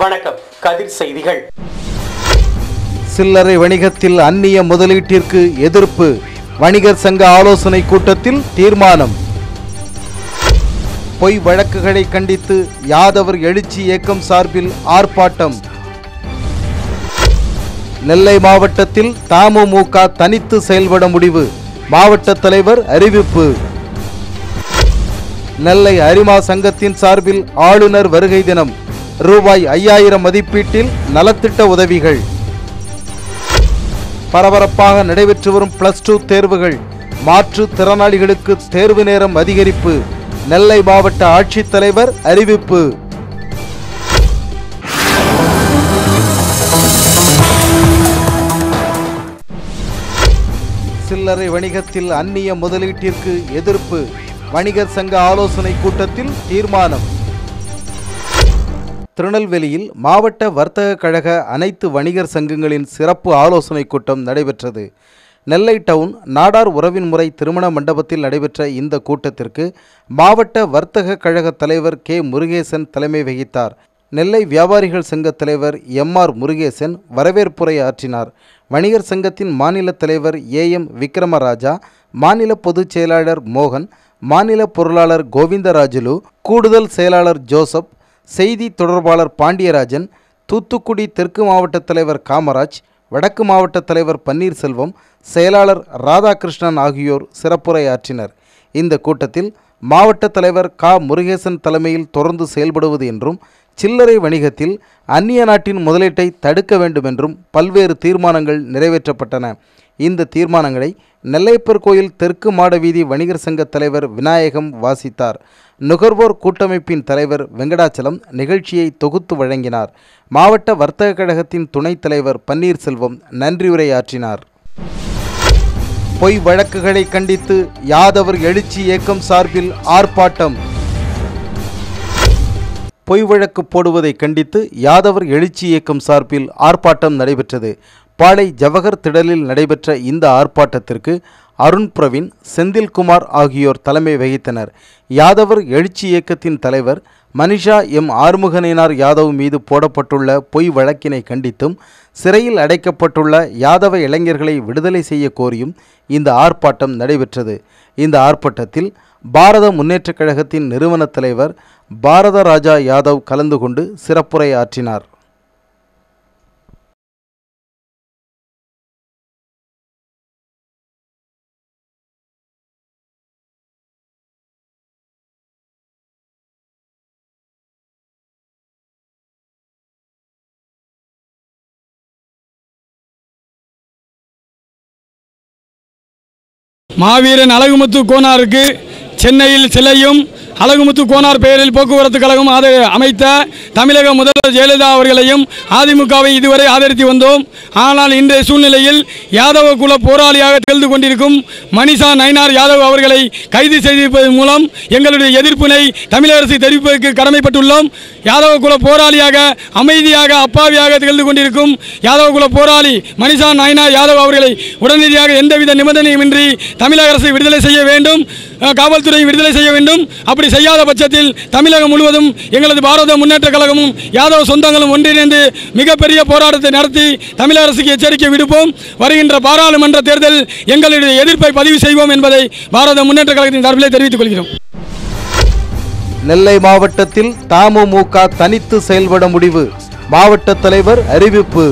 வணக்கம். கதிர் செய்திகள். சில்லறை வணிகத்தில் அந்நிய முதலீட்டிற்கு எதிர்ப்பு. வணிகர் சங்க ஆலோசனை கூட்டத்தில் தீர்மானம். பொய் வழக்குகளை கண்டித்து யாதவர் எழுச்சி இயக்கம் சார்பில் ஆர்ப்பாட்டம். நெல்லை மாவட்டத்தில் தமுமுக தனித்து செயல்பட முடிவு. மாவட்ட தலைவர் அறிவிப்பு. நெல்லை அரிமா சங்கத்தின் சார்பில் ஆளுநர் வருகை தினம். ரூபாய் ஐயாயிரம் மதிப்பீட்டில் நலத்திட்ட உதவிகள். பரபரப்பாக நடைபெற்று வரும் பிளஸ் டூ தேர்வுகள் மாற்றுத் திறனாளிகளுக்கு தேர்வு நேரம் அதிகரிப்பு நெல்லை மாவட்ட ஆட்சித்தலைவர் அறிவிப்பு. சில்லறை வணிகத்தில் அந்நிய முதலீட்டிற்கு எதிர்ப்பு வணிகர் சங்க ஆலோசனை கூட்டத்தில் தீர்மானம். திருநெல்வேலியில் மாவட்ட வர்த்தக கழக அனைத்து வணிகர் சங்கங்களின் சிறப்பு ஆலோசனை கூட்டம் நடைபெற்றது. நெல்லை டவுன் நாடார் உறவின் முறை திருமண மண்டபத்தில் நடைபெற்ற இந்த கூட்டத்திற்கு மாவட்ட வர்த்தக கழக தலைவர் கே. முருகேசன் தலைமை வகித்தார். நெல்லை வியாபாரிகள் சங்க தலைவர் எம். ஆர். முருகேசன் வரவேற்புரை ஆற்றினார். வணிகர் சங்கத்தின் மாநில தலைவர் ஏ. எம். விக்ரமராஜா மாநில பொதுச் செயலாளர் மோகன் மாநில பொருளாளர் கோவிந்தராஜுலு கூடுதல் செயலாளர் ஜோசப் செய்தி தொடர்பாளர் பாண்டியராஜன் தூத்துக்குடி தெற்கு மாவட்ட தலைவர் காமராஜ் வடக்கு மாவட்ட தலைவர் பன்னீர்செல்வம் செயலாளர் ராதாகிருஷ்ணன் ஆகியோர் சிறப்புரையாற்றினர். இந்த கூட்டத்தில் மாவட்ட தலைவர் கா. முருகேசன் தலைமையில் தொடர்ந்து செயல்படுவது என்றும் சில்லறை வணிகத்தில் அந்நிய நாட்டின் முதலீட்டை தடுக்க வேண்டும் என்றும் பல்வேறு தீர்மானங்கள் நிறைவேற்றப்பட்டன. இந்த தீர்மானங்களை நெல்லையப்பர் கோயில் தெற்கு மாட வீதி வணிகர் சங்க தலைவர் விநாயகம் வாசித்தார். நுகர்வோர் கூட்டமைப்பின் தலைவர் வெங்கடாச்சலம் நிகழ்ச்சியை தொகுத்து வழங்கினார். மாவட்ட வர்த்தக கழகத்தின் துணைத் தலைவர் பன்னீர்செல்வம் நன்றியுரையாற்றினார் பொய் வழக்குகளை கண்டித்து யாதவர் எழுச்சி இயக்கம் சார்பில் ஆர்ப்பாட்டம். பொய் வழக்கு போடுவதை கண்டித்து யாதவர் எழுச்சி இயக்கம் சார்பில் ஆர்ப்பாட்டம் நடைபெற்றது. பாளை ஜவஹர் திடலில் நடைபெற்ற இந்த ஆர்ப்பாட்டத்திற்கு அருண் பிரவீன் செந்தில்குமார் ஆகியோர் தலைமை வகித்தனர். யாதவர் எழுச்சி இயக்கத்தின் தலைவர் மனிஷா எம் ஆறுமுகனினார் யாதவ் மீது போடப்பட்டுள்ள பொய் வழக்கினை கண்டித்தும் சிறையில் அடைக்கப்பட்டுள்ள யாதவ இளைஞர்களை விடுதலை செய்ய கோரியும் இந்த ஆர்ப்பாட்டம் நடைபெற்றது. இந்த ஆர்ப்பாட்டத்தில் பாரத முன்னேற்றக் கழகத்தின் நிறுவன தலைவர் பாரத ராஜா யாதவ் கலந்து கொண்டு சிறப்புரை ஆற்றினார் மாவீரன் அழகுமுத்து கோனாருக்கு சென்னையில் சிலையும் அழகுமுத்து கோனார் பெயரில் போக்குவரத்து கழகம் அமைத்த தமிழக முதல்வர் ஜெயலலிதா அவர்களையும் அதிமுகவை இதுவரை ஆதரித்து வந்தோம். ஆனால் இன்றைய சூழ்நிலையில் யாதவ குல போராளியாக திகழ்ந்து கொண்டிருக்கும் மணிஷா நயினார் யாதவ் அவர்களை கைது செய்திருப்பதன் மூலம் எங்களுடைய எதிர்ப்பினை தமிழக அரசு தெரிவிப்பதற்கு கடமைப்பட்டுள்ளோம். யாதவ குல போராளியாக அமைதியாக அப்பாவியாக திகழ்ந்து கொண்டிருக்கும் யாதவ குல போராளி மணிஷா நயினார் யாதவ் அவர்களை உடனடியாக எந்தவித நிபந்தனையுமின்றி தமிழக அரசு விடுதலை செய்ய வேண்டும். காவல்துறையை காவல்துறை விடுதலை செய்ய வேண்டும். அப்படி அப்படி செய்யாத பட்சத்தில் தமிழகம் முழுவதும் எங்களது பாரத முன்னேற்ற கழகமும் யாதவ சொந்தங்களும் ஒன்றிணைந்து மிகப்பெரிய போராட்டத்தை நடத்தி தமிழக அரசுக்கு எச்சரிக்கை விடுப்போம். வருகின்ற பாராளுமன்ற தேர்தல் எங்களுடைய எதிர்ப்பை பதிவு செய்வோம் என்பதை பாரத முன்னேற்ற கழகத்தின் சார்பிலே தெரிவித்துக் கொள்கிறோம். நெல்லை மாவட்டத்தில் தமுமுக தனித்து செயல்பட முடிவு. மாவட்ட தலைவர் அறிவிப்பு.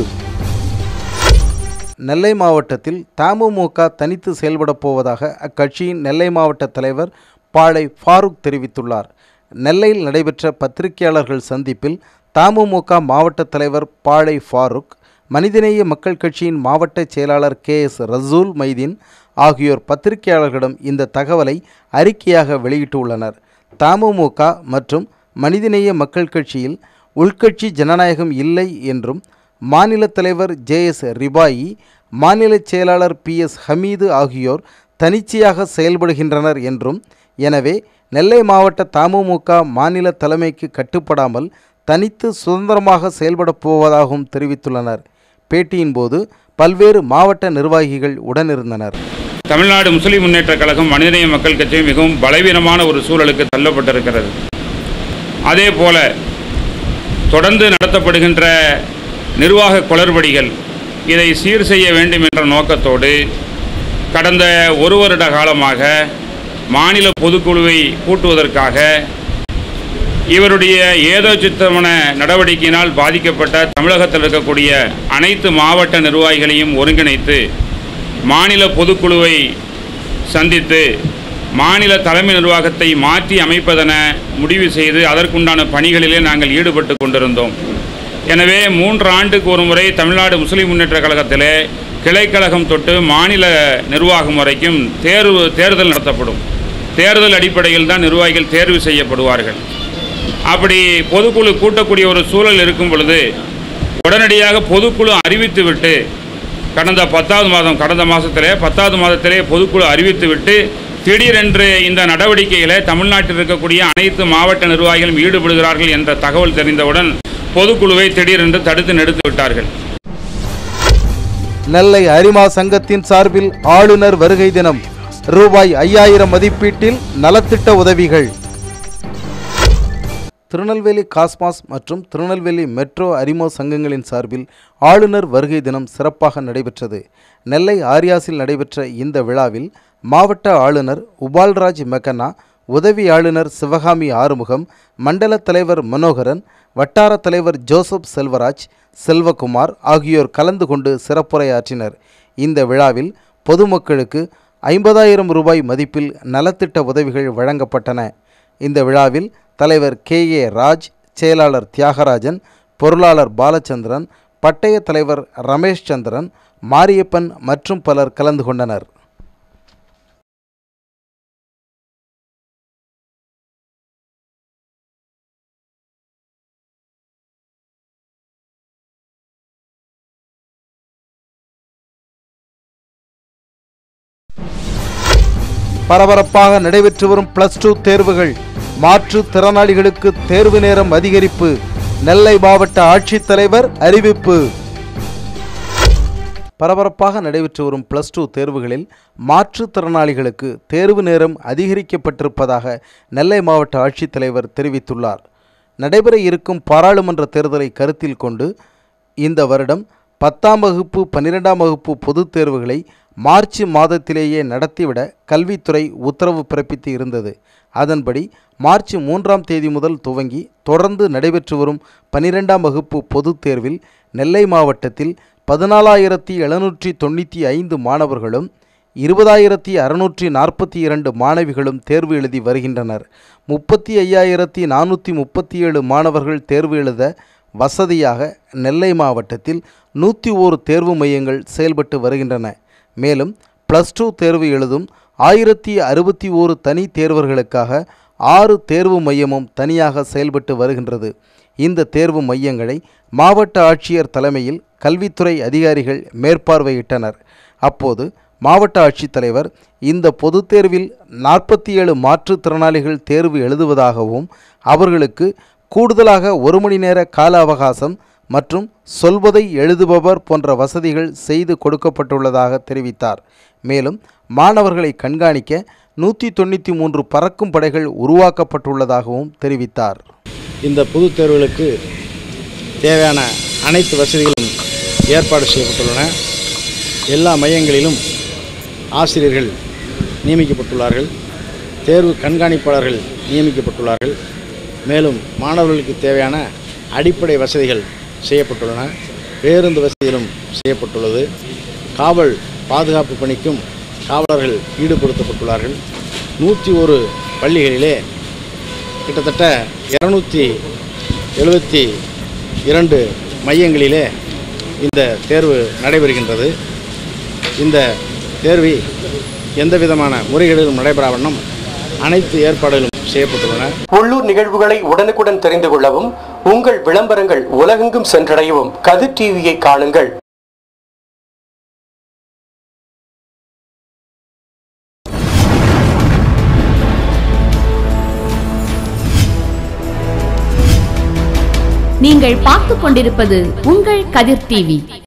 நெல்லை மாவட்டத்தில் தமுமுக தனித்து செயல்படப் போவதாக அக்கட்சியின் நெல்லை மாவட்ட தலைவர் பாளை ஃபாரூக் தெரிவித்துள்ளார். நெல்லையில் நடைபெற்ற பத்திரிகையாளர்கள் சந்திப்பில் தமுமுக மாவட்ட தலைவர் பாளை ஃபாரூக் மனிதநேய மக்கள் கட்சியின் மாவட்ட செயலாளர் கே எஸ் ரசூல் மைதீன் ஆகியோர் பத்திரிகையாளர்களிடம் இந்த தகவலை அறிக்கையாக வெளியிட்டுள்ளனர். தமுமுக மற்றும் மனிதநேய மக்கள் கட்சியில் உள்கட்சி ஜனநாயகம் இல்லை என்றும் மாநில தலைவர் ஜே எஸ் ரிபாயி மாநில செயலாளர் பி எஸ் ஹமீது ஆகியோர் தனிச்சையாக செயல்படுகின்றனர் என்றும் எனவே நெல்லை மாவட்ட தமுமுக மாநில தலைமைக்கு கட்டுப்படாமல் தனித்து சுதந்திரமாக செயல்படப் போவதாகவும் தெரிவித்துள்ளனர். பேட்டியின் போது பல்வேறு மாவட்ட நிர்வாகிகள் உடனிருந்தனர். தமிழ்நாடு முஸ்லிம் முன்னேற்ற கழகம் மனிதநேய மக்கள் கட்சி மிகவும் பலவீனமான ஒரு சூழலுக்கு தள்ளப்பட்டிருக்கிறது. அதே போல தொடர்ந்து நடத்தப்படுகின்ற நிர்வாக குளறுபடிகள் இதை சீர் செய்ய வேண்டும் என்ற நோக்கத்தோடு கடந்த ஒரு வருட காலமாக மாநில பொதுக்குழுவை கூட்டுவதற்காக இவருடைய ஏதோ சித்தமன நடவடிக்கையினால் பாதிக்கப்பட்ட தமிழகத்தில் இருக்கக்கூடிய அனைத்து மாவட்ட நிர்வாகிகளையும் ஒருங்கிணைத்து மாநில பொதுக்குழுவை சந்தித்து மாநில தலைமை நிர்வாகத்தை மாற்றி அமைப்பதென முடிவு செய்து அதற்குண்டான பணிகளிலே நாங்கள் ஈடுபட்டு கொண்டிருந்தோம். எனவே மூன்று ஆண்டுக்கு ஒரு முறை தமிழ்நாடு முஸ்லிம் முன்னேற்ற கழகத்திலே கிளைக்கழகம் தொட்டு மாநில நிர்வாகம் வரைக்கும் தேர்வு தேர்தல் நடத்தப்படும். தேர்தல் அடிப்படையில் தான் நிர்வாகிகள் தேர்வு செய்யப்படுவார்கள். அப்படி பொதுக்குழு கூட்டக்கூடிய ஒரு சூழல் இருக்கும் பொழுது உடனடியாக பொதுக்குழு அறிவித்துவிட்டு கடந்த பத்தாவது மாதம் கடந்த மாதத்திலே பத்தாவது மாதத்திலே பொதுக்குழு அறிவித்துவிட்டு திடீரென்று இந்த நடவடிக்கையில் தமிழ்நாட்டில் இருக்கக்கூடிய அனைத்து மாவட்ட நிர்வாகிகளும் ஈடுபடுகிறார்கள் என்ற தகவல் தெரிந்தவுடன் பொதுக்குழுவை திடீரென்று தடுத்து நிறுத்தி விட்டார்கள். நெல்லை அரிமா சங்கத்தின் சார்பில் ஆளுநர் வருகை தினம் ரூபாய் ஐயாயிரம் மதிப்பீட்டில் நலத்திட்ட உதவிகள். திருநெல்வேலி காஸ்மாஸ் மற்றும் திருநெல்வேலி மெட்ரோ அரிமோ சங்கங்களின் சார்பில் ஆளுநர் வருகை தினம் சிறப்பாக நடைபெற்றது. நெல்லை ஆரியாஸில் நடைபெற்ற இந்த விழாவில் மாவட்ட ஆளுநர் உபால்ராஜ் மெக்கனா உதவி ஆளுநர் சிவகாமி ஆறுமுகம் மண்டல தலைவர் மனோகரன் வட்டார தலைவர் ஜோசப் செல்வராஜ் செல்வகுமார் ஆகியோர் கலந்து கொண்டு சிறப்புரையாற்றினர். இந்த விழாவில் பொதுமக்களுக்கு ஐம்பதாயிரம் ரூபாய் மதிப்பில் நலத்திட்ட உதவிகள் வழங்கப்பட்டன. இந்த விழாவில் தலைவர் கே. ஏ. ராஜ் செயலாளர் தியாகராஜன் பொருளாளர் பாலச்சந்திரன் பட்டய தலைவர் ரமேஷ் சந்திரன் மாரியப்பன் மற்றும் பலர் கலந்து கொண்டனர். பரபரப்பாக நடைபெற்று வரும் பிளஸ் டூ தேர்வுகள் மாற்றுத்திறனாளிகளுக்கு தேர்வு நேரம் அதிகரிப்பு. நெல்லை மாவட்ட ஆட்சித்தலைவர் அறிவிப்பு. பரபரப்பாக நடைபெற்று வரும் பிளஸ் டூ தேர்வுகளில் மாற்றுத்திறனாளிகளுக்கு தேர்வு நேரம் அதிகரிக்கப்பட்டிருப்பதாக நெல்லை மாவட்ட ஆட்சித்தலைவர் தெரிவித்துள்ளார். நடைபெற இருக்கும் பாராளுமன்ற தேர்தலை கருத்தில் கொண்டு இந்த வருடம் பத்தாம் வகுப்பு பன்னிரெண்டாம் வகுப்பு பொதுத் தேர்வுகளை மார்ச் மாதத்திலேயே நடத்திவிட கல்வித்துறை உத்தரவு பிறப்பித்து இருந்தது. அதன்படி மார்ச் மூன்றாம் தேதி முதல் துவங்கி தொடர்ந்து நடைபெற்று வரும் பனிரெண்டாம் வகுப்பு பொதுத் தேர்வில் நெல்லை மாவட்டத்தில் பதினாலாயிரத்தி எழுநூற்றி தொண்ணூற்றி ஐந்து மாணவர்களும் இருபதாயிரத்தி அறுநூற்றி நாற்பத்தி இரண்டு மாணவிகளும் தேர்வு எழுதி வருகின்றனர். முப்பத்தி ஐயாயிரத்தி நானூற்றி முப்பத்தி ஏழு மாணவர்கள் தேர்வு எழுத வசதியாக நெல்லை மாவட்டத்தில் நூற்றி ஓரு தேர்வு மையங்கள் செயல்பட்டு வருகின்றன. மேலும் ப்ளஸ் டூ தேர்வு எழுதும் ஆயிரத்தி அறுபத்தி ஓரு தனி தேர்வர்களுக்காக ஆறு தேர்வு மையமும் தனியாக செயல்பட்டு வருகின்றது. இந்த தேர்வு மையங்களை மாவட்ட ஆட்சியர் தலைமையில் கல்வித்துறை அதிகாரிகள் மேற்பார்வையிட்டனர். அப்போது மாவட்ட ஆட்சித்தலைவர் இந்த பொதுத் தேர்வில் நாற்பத்தி ஏழு மாற்றுத்திறனாளிகள் தேர்வு எழுதுவதாகவும் அவர்களுக்கு கூடுதலாக ஒரு மணி நேர கால அவகாசம் மற்றும் சொல்வதை எழுதுபவர் போன்ற வசதிகள் செய்து கொடுக்கப்பட்டுள்ளதாக தெரிவித்தார். மேலும் மாணவர்களை கண்காணிக்க நூற்றி தொண்ணூற்றி மூன்று பறக்கும் படைகள் உருவாக்கப்பட்டுள்ளதாகவும் தெரிவித்தார். இந்த பொதுத் தேர்வுகளுக்கு தேவையான அனைத்து வசதிகளும் ஏற்பாடு செய்யப்பட்டுள்ளன. எல்லா மையங்களிலும் ஆசிரியர்கள் நியமிக்கப்பட்டுள்ளார்கள். தேர்வு கண்காணிப்பாளர்கள் நியமிக்கப்பட்டுள்ளார்கள். மேலும் மாணவர்களுக்கு தேவையான அடிப்படை வசதிகள் செய்யப்பட்டுள்ளன. பேருந்து வசதியிலும் செய்யப்பட்டுள்ளது. காவல் பாதுகாப்பு பணிக்கும் காவலர்கள் ஈடுபடுத்தப்பட்டுள்ளார்கள். நூற்றி ஒரு பள்ளிகளிலே கிட்டத்தட்ட இரநூத்தி எழுபத்தி இரண்டு மையங்களிலே இந்த தேர்வு நடைபெறுகின்றது. இந்த தேர்வி எந்த விதமான முறைகேடுகளும் நடைபெறா வண்ணம் அனைத்து ஏற்பாடுகளும் செய்யப்பட்டுள்ளன. உள்ளூர் நிகழ்வுகளை உடனுக்குடன் தெரிந்து கொள்ளவும் உங்கள் விளம்பரங்கள் உலகெங்கும் சென்றடையவும் கதிர் டிவியை காணுங்கள். நீங்கள் பார்த்துக் கொண்டிருப்பது உங்கள் கதிர் டிவி.